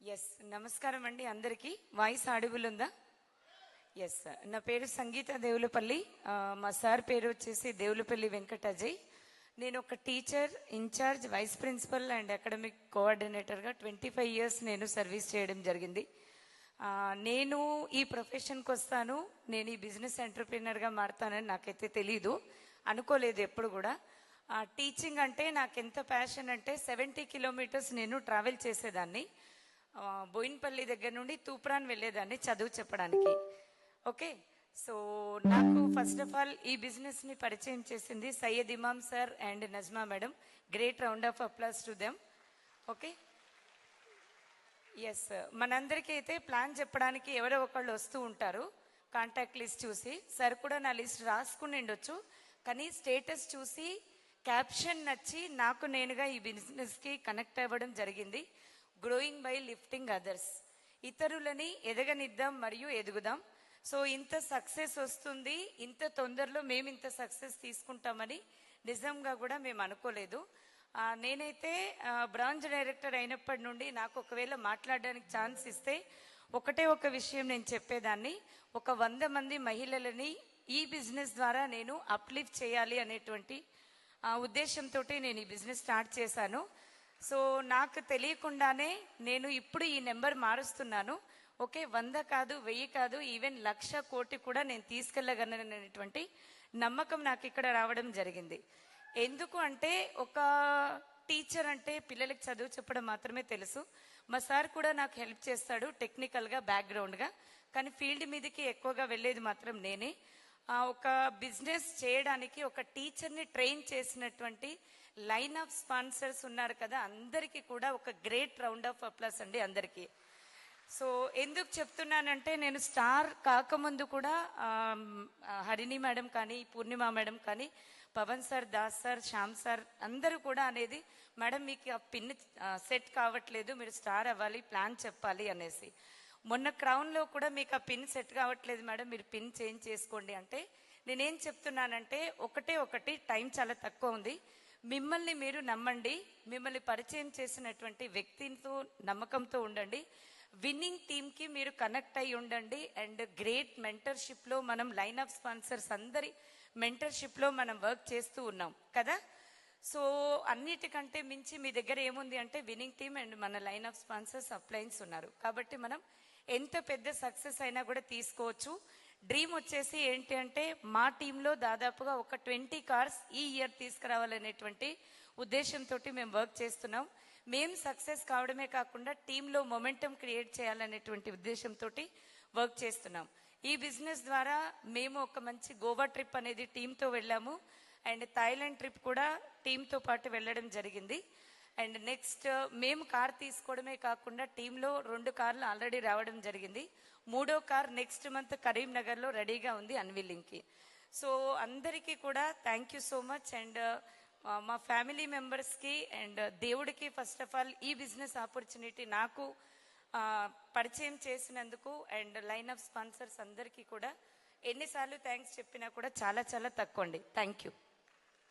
Yes నమస్కారం అండి అందరికీ. వాయిస్ ఆడిబుల్ ఉందా ఎస్ నా పేరు సంగీత దేవులపల్లి. మా సార్ పేరు వచ్చేసి దేవులపల్లి వెంకటజయ్. నేను ఒక teacher incharge vice principal and academic కోఆర్డినేటర్గా twenty five years నేను సర్వీస్ చేయడం జరిగింది. నేను ఈ ప్రొఫెషన్కి వస్తాను. నేను ఈ బిజినెస్ ఎంటర్ప్రీనర్గా మారుతానని నాకైతే తెలీదు. అనుకోలేదు ఎప్పుడు కూడా. టీచింగ్ అంటే నాకు ఎంత ప్యాషన్ అంటే సెవెంటీ కిలోమీటర్స్ నేను ట్రావెల్ చేసేదాన్ని. బోయిన్పల్లి దగ్గర నుండి తూప్రాన్ వెళ్ళేదాన్ని చదువు చెప్పడానికి. ఓకే? సో నాకు ఫస్ట్ ఆఫ్ ఆల్ ఈ బిజినెస్ని పరిచయం చేసింది Syed Imam sir and Najma madam. Great round of applause to them okay? Yes మనందరికీ అయితే ప్లాన్ చెప్పడానికి ఎవరో ఒకళ్ళు వస్తూ ఉంటారు. కాంటాక్ట్ లిస్ట్ చూసి సార్ కూడా నా లిస్ట్ రాసుకుని ఉండొచ్చు. కానీ స్టేటస్ చూసి క్యాప్షన్ నచ్చి నాకు నేనుగా ఈ బిజినెస్కి కనెక్ట్ అవ్వడం జరిగింది. గ్రోయింగ్ బై లిఫ్టింగ్ అదర్స్ ఇతరులని ఎదగనిద్దాం మరియు ఎదుగుదాం. సో ఇంత సక్సెస్ వస్తుంది ఇంత తొందరలో మేము ఇంత సక్సెస్ తీసుకుంటామని నిజంగా కూడా మేము అనుకోలేదు. నేనైతే బ్రాంచ్ బ్రాంజ్ డైరెక్టర్ అయినప్పటి నుండి నాకు ఒకవేళ మాట్లాడడానికి ఛాన్స్ ఇస్తే ఒకటే ఒక విషయం నేను చెప్పేదాన్ని. ఒక వంద మంది మహిళలని ఈ బిజినెస్ ద్వారా నేను అప్లిఫ్ట్ చేయాలి అనేటువంటి ఆ ఉద్దేశంతో నేను ఈ బిజినెస్ స్టార్ట్ చేశాను. సో నాకు తెలియకుండానే నేను ఇప్పుడు ఈ నెంబర్ మారుస్తున్నాను. ఓకే వంద కాదు వెయ్యి కాదు ఈవెన్ లక్ష కోటి కూడా నేను తీసుకెళ్ళగలననేటువంటి నమ్మకం నాకు ఇక్కడ రావడం జరిగింది. ఎందుకు అంటే ఒక టీచర్ అంటే పిల్లలకి చదువు చెప్పడం మాత్రమే తెలుసు. మా సార్ కూడా నాకు హెల్ప్ చేస్తాడు టెక్నికల్గా బ్యాక్గ్రౌండ్గా. కానీ ఫీల్డ్ మీదకి ఎక్కువగా వెళ్ళేది మాత్రం నేనే. ఒక బిజినెస్ చేయడానికి ఒక టీచర్ని ట్రైన్ చేసినటువంటి లైన్ ఆఫ్ స్పాన్సర్స్ ఉన్నారు కదా అందరికీ కూడా ఒక గ్రేట్ రౌండ్ ఆఫ్ అప్లాస్ అండి అందరికీ. సో ఎందుకు చెప్తున్నానంటే నేను స్టార్ కాకముందు కూడా హరిణి మేడం కానీ పూర్ణిమ మేడం కానీ Pawan sir Das sir Shyam sir అందరూ కూడా అనేది మేడం మీకు ఆ పిన్ సెట్ కావట్లేదు మీరు స్టార్ అవ్వాలి ప్లాన్ చెప్పాలి అనేసి. మొన్న క్రౌన్లో కూడా మీకు ఆ పిన్ సెట్ కావట్లేదు మేడం మీరు పిన్ చేంజ్ చేసుకోండి అంటే నేనేం చెప్తున్నానంటే ఒకటే ఒకటి టైం చాలా తక్కువ ఉంది. మిమ్మల్ని మీరు నమ్మండి మిమ్మల్ని పరిచయం చేసినటువంటి వ్యక్తితో నమ్మకంతో ఉండండి. విన్నింగ్ టీమ్కి మీరు కనెక్ట్ అయి ఉండండి. అండ్ గ్రేట్ మెంటర్షిప్లో మనం లైన్ ఆఫ్ స్పాన్సర్స్ అందరి మెంటర్షిప్లో మనం వర్క్ చేస్తూ ఉన్నాం కదా? సో అన్నిటికంటే మించి మీ దగ్గర ఏముంది అంటే విన్నింగ్ టీమ్ అండ్ మన లైన్ ఆఫ్ స్పాన్సర్స్ అప్లయన్స్ ఉన్నారు. కాబట్టి మనం ఎంత పెద్ద సక్సెస్ అయినా కూడా తీసుకోవచ్చు. డ్రీమ్ వచ్చేసి ఏంటి అంటే మా టీంలో దాదాపుగా ఒక ట్వంటీ కార్స్ ఈ ఇయర్ తీసుకురావాలనేటువంటి ఉద్దేశంతో మేము వర్క్ చేస్తున్నాం. మేము సక్సెస్ కావడమే కాకుండా టీంలో మొమెంటం క్రియేట్ చేయాలనేటువంటి ఉద్దేశంతో వర్క్ చేస్తున్నాం. ఈ బిజినెస్ ద్వారా మేము ఒక మంచి గోవా ట్రిప్ అనేది టీంతో వెళ్ళాము. అండ్ థాయిలాండ్ ట్రిప్ కూడా టీంతో పాటు వెళ్ళడం జరిగింది. అండ్ నెక్స్ట్ మేము కార్ తీసుకోవడమే కాకుండా టీంలో రెండు కార్లు ఆల్రెడీ రావడం జరిగింది. మూడో కార్ నెక్స్ట్ మంత్ కరీంనగర్లో రెడీగా ఉంది అన్విల్లింగ్కి సో అందరికీ కూడా thank you so much and మా ఫ్యామిలీ మెంబర్స్కి అండ్ దేవుడికి ఫస్ట్ ఆఫ్ ఆల్ ఈ బిజినెస్ ఆపర్చునిటీ నాకు పరిచయం చేసినందుకు అండ్ లైన్ ఆఫ్ స్పాన్సర్స్ అందరికీ కూడా ఎన్నిసార్లు థ్యాంక్స్ చెప్పినా కూడా చాలా చాలా తక్కువ అండి థ్యాంక్ యూ